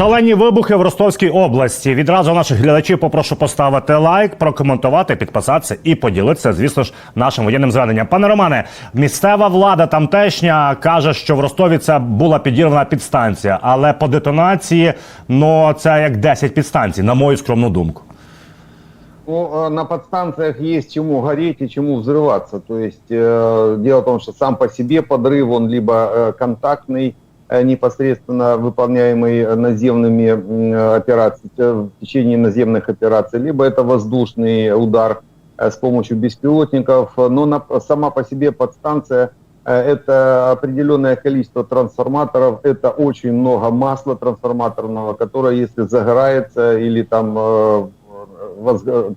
Шалені вибухи в Ростовській області. Відразу наших глядачів попрошу поставити лайк, прокоментувати, підписатися і поділитися, звісно ж, нашим воєнним зверненням. Пане Романе, місцева влада тамтешня каже, що в Ростові це була підірвана підстанція, але по детонації ну це як 10 підстанцій, на мою скромну думку. Ну, э, на подстанциях есть чему гореть и чему взрываться. То есть э, дело в том, что сам по себе подрыв, он либо э, контактный, э, непосредственно выполняемый э, наземными э, операциями, э, в течение наземных операций, либо это воздушный удар э, с помощью беспилотников. Но на- сама по себе подстанция э, это определенное количество трансформаторов, это очень много масла трансформаторного, которое, если загорается или там, э,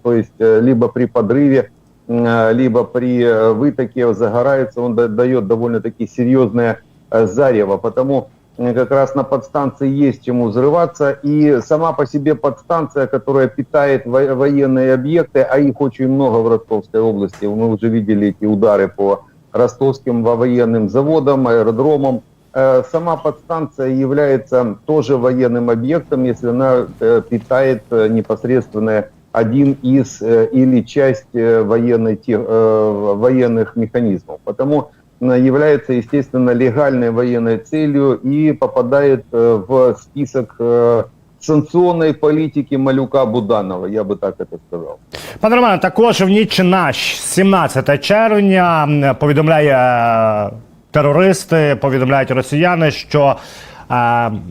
то есть э, либо при подрыве, э, либо при э, вытоке загорается, он да- дает довольно-таки серьезное э, зарево. Потому э, как раз на подстанции есть чему взрываться. И сама по себе подстанция, которая питает во- военные объекты, а их очень много в Ростовской области, мы уже видели эти удары по ростовским во- военным заводам, аэродромам, Э, Сама подстанция является тоже военным объектом, если она э, питает э, непосредственно один из э, или часть э, военной, э, военных механизмов. Потому э, является, естественно, легальной военной целью и попадает э, в список э, санкционной политики Малюка Буданова, я бы так это сказал. Пане Романе, також в ніч на 17 червня м, повідомляє е, терористи, повідомляють росіяни, що е,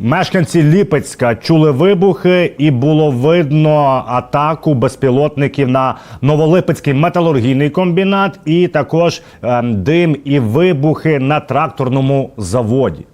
мешканці Ліпецька чули вибухи, і було видно атаку безпілотників на Новолипецький металургійний комбінат, і також е, дим і вибухи на тракторному заводі.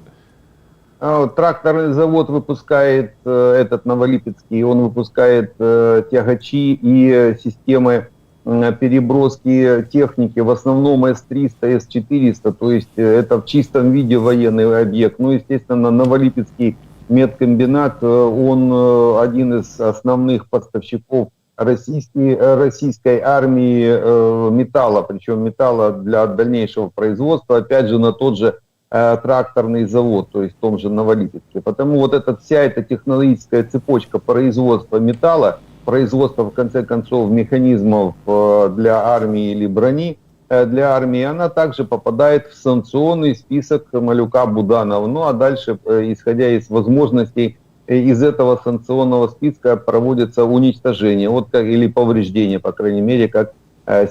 А, вот Тракторный завод выпускает, э, этот Новолипецкий, он выпускает э, тягачи и э, системы м, переброски техники, в основном С-300, С-400, то есть э, это в чистом виде военный объект. Ну, естественно, Новолипецкий медкомбинат, э, он э, один из основных поставщиков российской, российской армии металла, причем металла для дальнейшего производства, опять же, на тот же тракторный завод, то есть в том же Новолипецке. Потому вот эта вся эта технологическая цепочка производства металла, производства, в конце концов, механизмов э, для армии или брони э, для армии, она также попадает в санкционный список Малюка Буданова. Ну а дальше, э, исходя из возможностей, из этого санкционного списка проводится уничтожение вот или повреждение, по крайней мере, как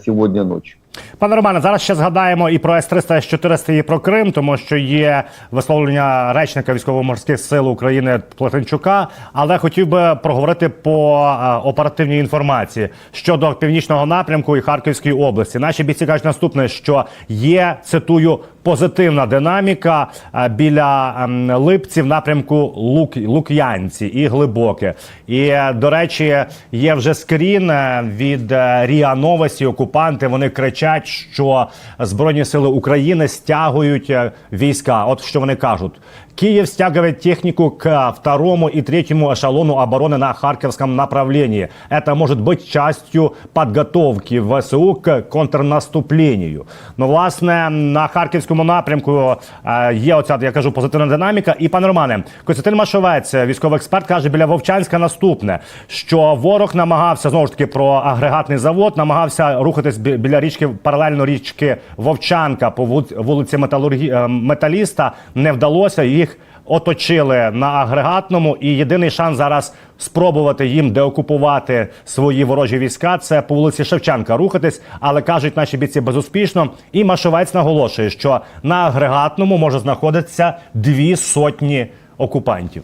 сегодня ночью. Пане Романе, зараз ще згадаємо і про С-300, С-400, і про Крим, тому що є висловлення речника військово-морських сил України Платенчука. Але хотів би проговорити по е, оперативній інформації щодо північного напрямку і Харківської області. Наші бійці кажуть наступне, що є цитую. Позитивна динаміка е, біля ем, липців напрямку Лук, Лук'янці і Глибоке. І е, до речі, є вже скрін е, від Ріа Новості. Окупанти вони кричать, що Збройні сили України стягують війська. От що вони кажуть. Киев стягивает технику к второму и третьему эшелону обороны на Харьковском направлении. Это может быть частью подготовки ВСУ к контрнаступлению. Ну, власне, на харківському напрямку е, є оця, я кажу, позитивна динаміка. І пане Романе, Костянтин Машовець, військовий експерт, каже біля Вовчанська наступне, що ворог намагався знову ж таки про агрегатний завод, намагався рухатись бі- біля річки паралельно річки Вовчанка по вулиці- вулиці Металургі... е, Металіста. Не вдалося їх оточили на агрегатному, і єдиний шанс зараз спробувати їм деокупувати свої ворожі війська. Це по вулиці Шевченка рухатись, але кажуть наші бійці безуспішно. І Машовець наголошує, що на агрегатному може знаходитися дві сотні окупантів.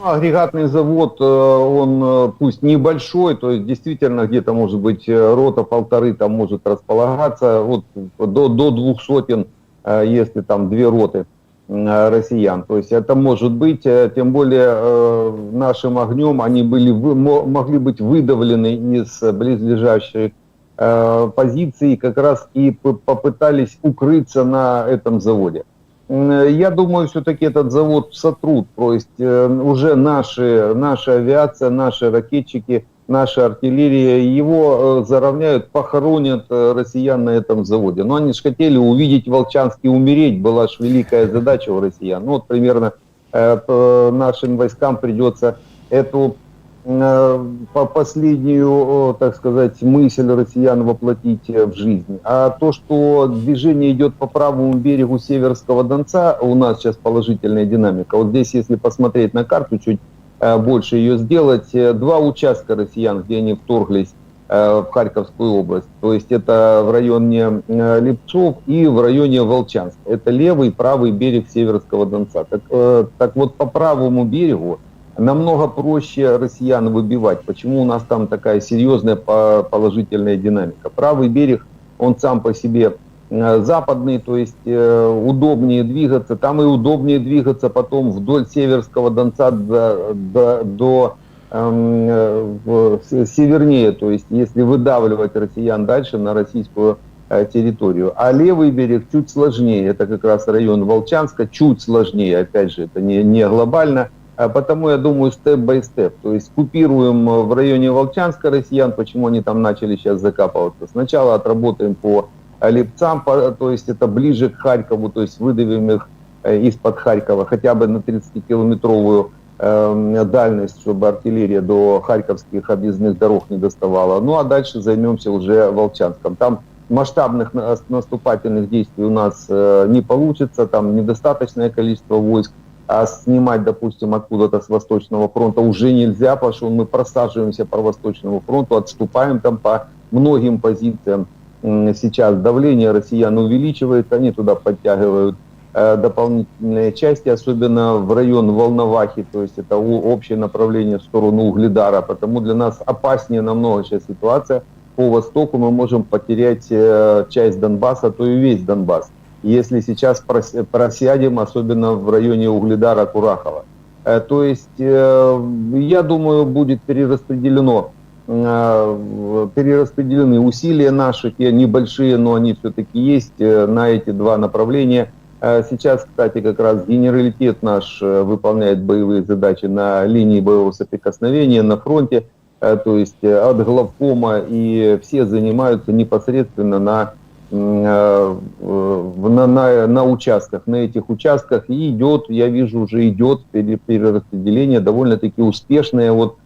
Ну, Агрегатный завод, э, он э, пусть небольшой, то есть действительно где-то может быть э, рота полторы там может располагаться, вот до, до двух сотен, э, если там две роты э, Россиян. То есть это может быть, э, тем более э, нашим огнем они были, могли быть выдавлены из близлежащих э, позиций, как раз и попытались укрыться на этом заводе. Я думаю, все-таки этот завод сотрут. То есть э, уже наши, наша авиация, наши ракетчики, наша артиллерия его э, заровняют, похоронят э, россиян на этом заводе. Но они же хотели увидеть Волчанский умереть, была же великая задача у россиян. Ну вот примерно э, нашим войскам придется эту по- последнюю, так сказать, мысль россиян воплотить в жизнь. А то, что движение идет по правому берегу Северского Донца, у нас сейчас положительная динамика. Вот здесь, если посмотреть на карту, чуть больше ее сделать, э, два участка россиян, где они вторглись э, в Харьковскую область. То есть это в районе э, Липцов и в районе Волчанск. Это левый и правый берег Северского Донца. Так, э, так вот по правому берегу намного проще россиян выбивать. Почему у нас там такая серьезная по- положительная динамика? Правый берег, он сам по себе э, западный, то есть э, удобнее двигаться. Там и удобнее двигаться потом вдоль Северского Донца до, до, до эм, э, севернее, то есть если выдавливать россиян дальше на российскую э, территорию. А левый берег чуть сложнее, это как раз район Волчанска, чуть сложнее, опять же, это не, не глобально, а потому я думаю степ-бай-степ, то есть купируем э, в районе Волчанска россиян, почему они там начали сейчас закапываться. Сначала отработаем по э, Липцам, то есть это ближе к Харькову, то есть выдавим их э, из-под Харькова хотя бы на 30-километровую э, дальность, чтобы артиллерия до харьковских объездных дорог не доставала. Ну а дальше займемся уже Волчанском. Там масштабных на- наступательных действий у нас э, не получится, там недостаточное количество войск, а снимать, допустим, откуда-то с Восточного фронта уже нельзя, потому что мы просаживаемся по Восточному фронту, отступаем там по многим позициям. Сейчас давление россиян увеличивается, они туда подтягивают э, дополнительные части, особенно в район Волновахи, то есть это общее направление в сторону Угледара, потому для нас опаснее намного сейчас ситуация. По востоку мы можем потерять э, часть Донбасса, то и весь Донбасс. Если сейчас прос- просядем, особенно в районе Угледара, Курахова. Э, То есть, я думаю, будет перераспределено перераспределены усилия наши, те небольшие, но они все-таки есть э, на эти два направления. Э, Сейчас, кстати, как раз генералитет наш э, выполняет боевые задачи на линии боевого соприкосновения, на фронте, Э, то есть э, от главкома, и все занимаются непосредственно на, э, на, на, на участках, на этих участках, и идет, я вижу, уже идет пере- перераспределение довольно-таки успешное, вот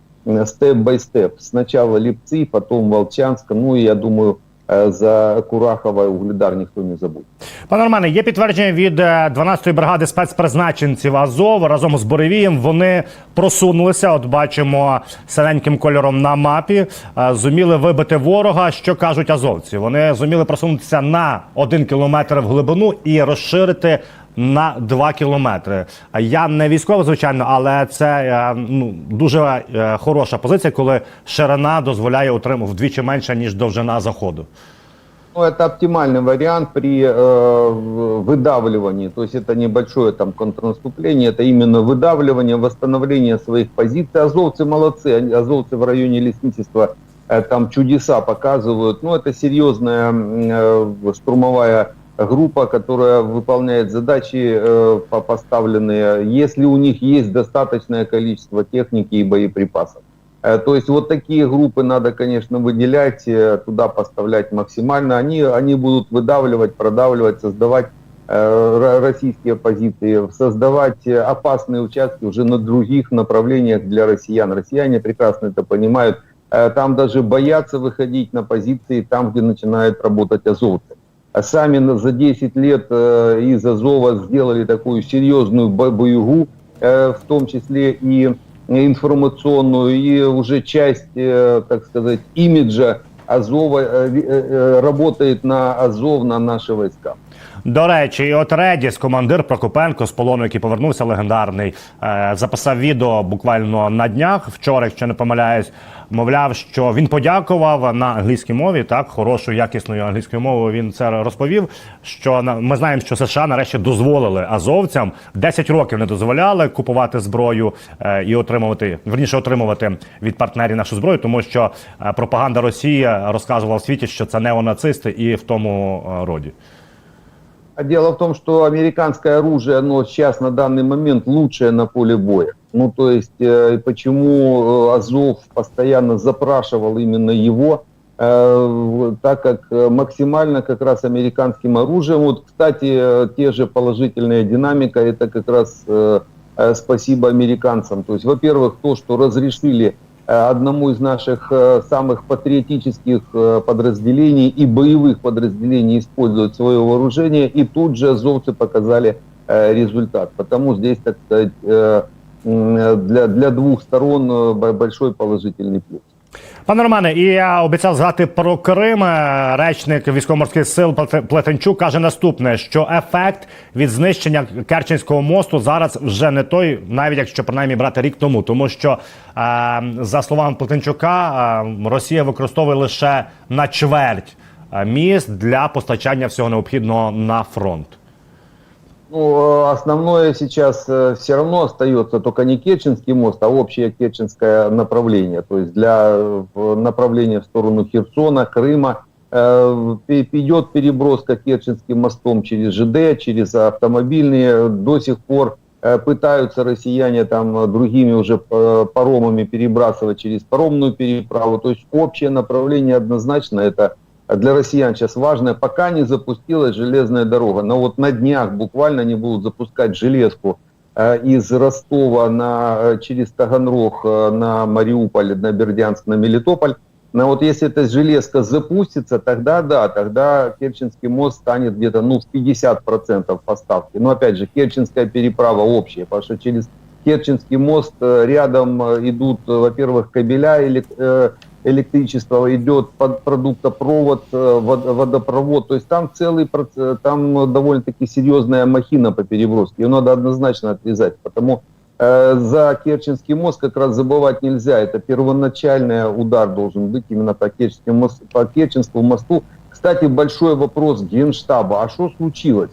степ-бай-степ. Сначала Липцы, потом Волчанск, ну и я думаю, э, за Курахова и Угледар ніхто не забуде. Пане Романе, є підтвердження від е, 12-ї бригади спецпризначенців Азов разом з Боревієм. Вони просунулися. От бачимо синеньким кольором на мапі. е, Зуміли вибити ворога. Що кажуть азовці? Вони зуміли просунутися на один кілометр в глибину і розширити На 2 кілометри. А Я не військовий, звичайно, але це е, ну, дуже е, хороша позиція, коли ширина дозволяє отримати вдвічі менше, ніж довжина заходу. Ну, это оптимальный вариант при э, в- выдавливании. То есть это небольшое там контрнаступление, это именно выдавливание, восстановление своих позиций. Азовцы молодцы, они- азовцы в районе лесничества э, там чудеса показывают. Ну, это серьезная м, э, штурмовая группа, которая выполняет задачи э, по- поставленные, если у них есть достаточное количество техники и боеприпасов. Э, То есть вот такие группы надо, конечно, выделять, э, туда поставлять максимально. Они, они будут выдавливать, продавливать, создавать э, ро- российские позиции, создавать э, опасные участки уже на других направлениях для россиян. Россияне прекрасно это понимают. Э, Там даже боятся выходить на позиции, там, где начинают работать азовцы. А Сами за 10 лет э, из Азова сделали такую серьезную бо- боеву, э, в том числе и информационную, и уже часть, э, так сказать, имиджа Азова работает на Азов, на наши войска. До речі, і от Редіс, командир Прокопенко з полону, який повернувся легендарний, е, записав відео буквально на днях. Вчора, якщо не помиляюсь, мовляв, що він подякував на англійській мові, так хорошою, якісною англійською мовою. Він це розповів. Що на- ми знаємо, що США нарешті дозволили азовцям 10 років не дозволяли купувати зброю е, і отримувати верніше отримувати від партнерів нашу зброю, тому що е, пропаганда Росії розказувала в світі, що це неонацисти і в тому роді. А дело в том, что американское оружие, оно сейчас на данный момент лучшее на поле боя. Ну, то есть, э, почему э, Азов постоянно запрашивал именно его, э, так как максимально как раз американским оружием. Вот, кстати, те же положительная динамика, это как раз спасибо американцам. То есть, во-первых, то, что разрешили одному из наших э, самых патриотических э, подразделений и боевых подразделений использовать свое вооружение, и тут же азовцы показали э, результат. Потому здесь, так сказать, э, для, для двух сторон э, большой положительный плюс. Пане Романе, і я обіцяв згадати про Крим. Е, Речник військово-морських сил Плете- Плетенчук каже наступне: що ефект від знищення Керченського мосту зараз вже не той, навіть якщо принаймні брати рік тому, тому що е, за словами Плетенчука, е, Росія використовує лише на чверть міст для постачання всього необхідного на фронт. Ну, э, основное сейчас все равно остается только не Керченский мост, а общее Керченское направление. То есть для э, направления в сторону Херсона, Крыма э, идет переброска Керченским мостом через ЖД, через автомобильные. До сих пор э, пытаются россияне там э, другими уже э, паромами перебрасывать через паромную переправу. То есть общее направление однозначно это для россиян сейчас важное, пока не запустилась железная дорога. Но вот на днях буквально они будут запускать железку э, из Ростова на, э, через Таганрог э, на Мариуполь, на Бердянск, на Мелитополь. Но вот если эта железка запустится, тогда да, тогда Керченский мост станет где-то ну, в 50% поставки. Но опять же, Керченская переправа общая, потому что через Керченский мост рядом идут, во-первых, кабеля элек- э, электричества, идет под продуктопровод, э, вод- водопровод. То есть там целый проц- там э, довольно-таки серьезная махина по переброске. Ее надо однозначно отрезать. Потому э, за Керченский мост как раз забывать нельзя. Это первоначальный удар должен быть именно по Керченскому, мос- по Керченскому мосту. Кстати, большой вопрос Генштаба. А что случилось?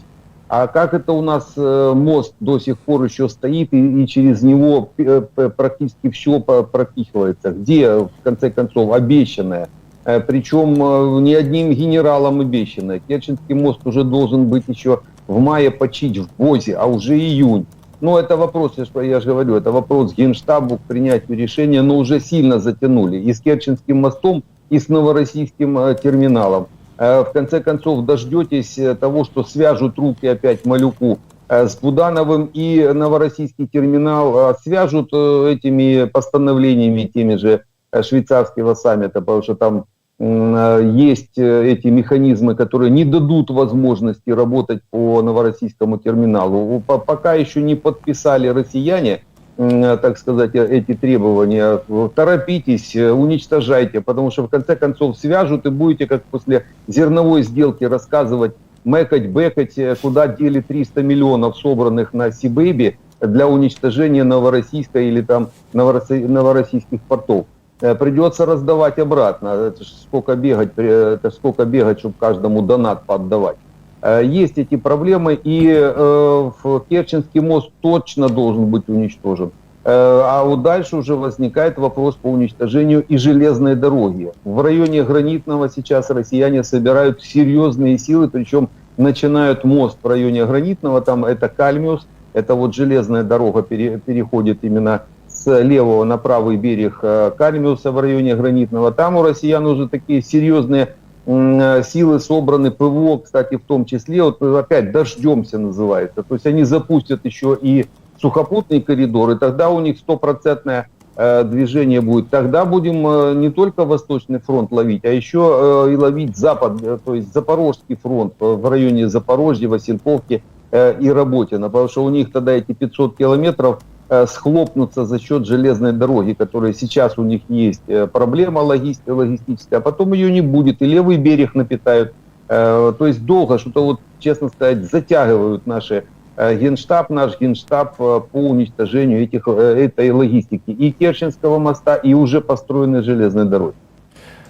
А как это у нас э, мост до сих пор еще стоит и, и через него э, практически все пропихивается? Где, в конце концов, обещанное? Э, Причем не одним генералом обещанное. Керченский мост уже должен быть еще в мае почить в БОЗе, а уже июнь. Ну, это вопрос, я ж- я же говорю, это вопрос Генштабу к принятию решения, но уже сильно затянули. И с Керченским мостом, и с Новороссийским терминалом. Э, В конце концов, дождетесь э, того, что свяжут руки опять Малюку э, с Будановым и Новороссийский терминал э, свяжут этими постановлениями теми же швейцарского саммита, потому что там есть эти механизмы, которые не дадут возможности работать по Новороссийскому терминалу. По- Пока еще не подписали россияне, так сказать, э, эти требования. Торопитесь, э, уничтожайте, потому что в конце концов свяжут и будете, как после зерновой сделки, рассказывать, мэкать, бэкать, э, куда дели 300 миллионов, собранных на Сибэби для уничтожения Новороссийска или там Новороссий- новороссийских портов. Э, Придется раздавать обратно. Это сколько бегать, э, это сколько бегать, чтобы каждому донат поотдавать. Э, Есть эти проблемы, и э, Керченский мост точно должен быть уничтожен. Э, А вот дальше уже возникает вопрос по уничтожению и железной дороги. В районе Гранитного сейчас россияне собирают серьезные силы, причем начинают мост в районе Гранитного, там это Кальмиус, это вот железная дорога пере- переходит именно с левого на правый берег э, Кальмиуса в районе Гранитного. Там у россиян уже такие серьезные силы собраны, ПВО, кстати, в том числе, вот э, опять дождемся называется. То есть они запустят еще и сухопутный коридор, и тогда у них стопроцентное э, движение будет. Тогда будем э, не только Восточный фронт ловить, а еще э, и ловить Запад, э, то есть Запорожский фронт э, в районе Запорожья, Васильковки э, и Работина, потому что у них тогда эти 500 километров э, схлопнутся за счет железной дороги, которая сейчас у них есть э, проблема логист- логистическая, а потом ее не будет, и левый берег напитают. Э, То есть долго, что-то вот, честно сказать, затягивают наши генштаб, наш генштаб по уничтожению этих, этой логистики и Керченского моста, и уже построенной железной дороги.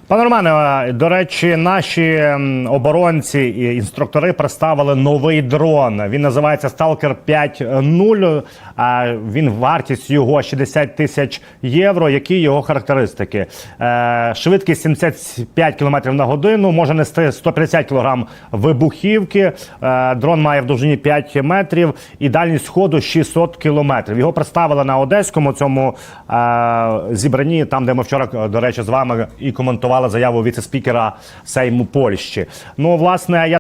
Пане Романе, до речі, наші оборонці і інструктори представили новий дрон. Він називається Stalker 5.0. а Він вартість його 60 тисяч євро. Які його характеристики? Е, Швидкість 75 км на годину, може нести 150 кг вибухівки. Е, Дрон має в довжині 5 метрів і дальність ходу 600 кілометрів. Його представили на одеському цьому е, зібранні, там де ми вчора, до речі, з вами і коментували заяву віце-спікера Сейму Польщі. Ну, власне, я.